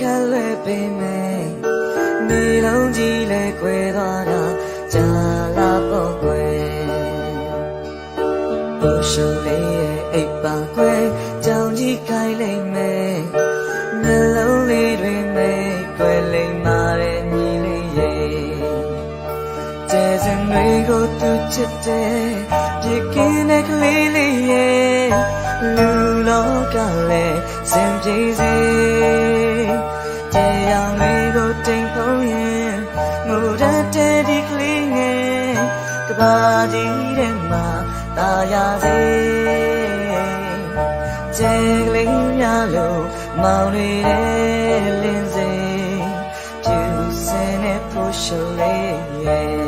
ခက်လွယ်ပေမယ်နေလုံးကြီးလဲခွဲသွားတာကြာလာပေါ့ကွယ်ဘုရှုလေးရဲ့အိပ်ပါကွယ်ကြောင်ကြီးခိုင်းလိုက်မယ်နှလုံးလေးတွင်မိတ်ကွယ်လိမ့်မာတဲ့ညီလေးရဲ့ကျဲစံတွေကိုသူချစ်တယ်ပြကင်းတဲ့ကလေးလေးရဲ့လူလောကလည်းစင်ပြေစေ ဘာကြီးတဲ့မှာตาရစေကျဲကလေးများလို့မောင်တွေတဲ့လင်းစိမ်ဖြူစင်တဲ့ဖို့ရှုံးလေးရဲ့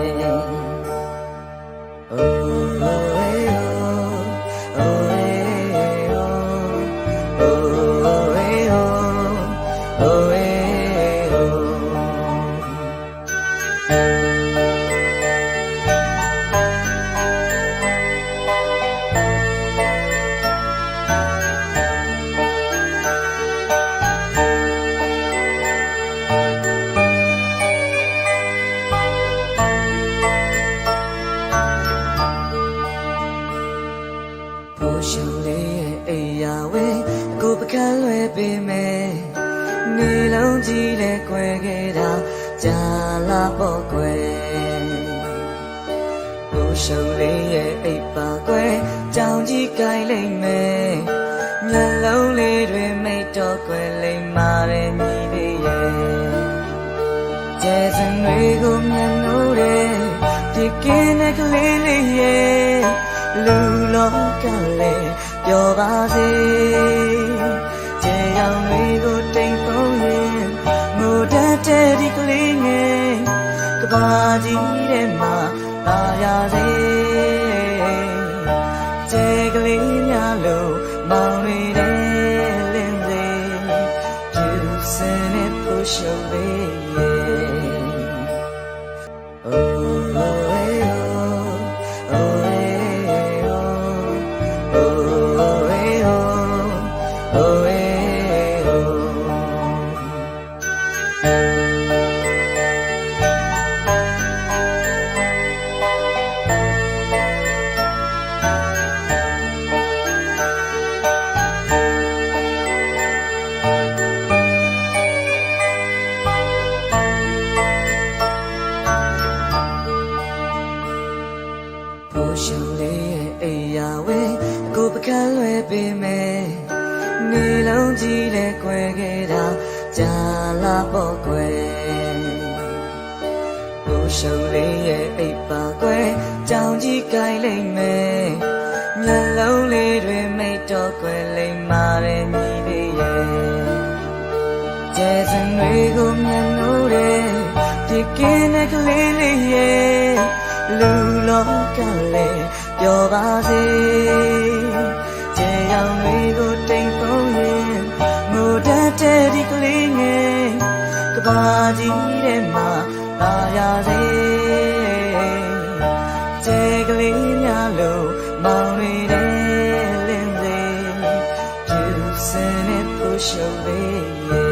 ဘိုးရှုံလေးရဲ့အိယာဝဲအခုပကန်းလွယ်ပေးမယ်နေလုံးကြီးလဲကွယ်ခဲ့တာကြာလာပေါ့ကွယ်ဘိုးရှုံလေးရဲ့အိပ်ပါကွယ်ကြောင်ကြီးကိုင်းလိုက်မယ်မျက်လုံးလေးတွေမိတ်တော့ကွယ်လိမ့်မာတဲ့ညီလေးရဲ့ကျဲစင်တွေကိုမျက်နှိုးတဲ့ပြကင်းတဲ့ကလေးလေးရဲ့ လူလောကလည်းပျော်ပါစေကျေရောင်တွေကိုတိမ်ဖုံးရင်ငိုတတ်တဲ့ဒီကလေးငယ်ကဘာကြီးတဲ့မှာตาရစေကျေကလေးများလို့မောင်တွေတဲ့လင်းစေဖြူစင်တဲ့ဖူရှုံလေးရဲ့ နေလုံးကြီးလဲကွယ်ခဲ့တာကြာလာပေါ့ကွယ်ဘိုးရှုံလေးရဲ့အိပ်ပါကွယ်ကြောင်ကြီးကိုင်းလိုက်မယ်မျက်လုံးလေးတွေမိတ်တော့ကွယ်လိမ့်မာတဲ့ညီလေးရဲ့ကျဲစင်တွေကိုမျက်နှိုးတဲ့ပြကင်းတဲ့ကလေးလေးရဲ့လူလောကလည်းပျော်ပါစေ ကဘာကြီးတဲ့မှာตาရစေကျေကလေးများလို့မောင်တွေတဲ့လင်းစေဖြူစင်တဲ့ဖူရှုံလေးရဲ့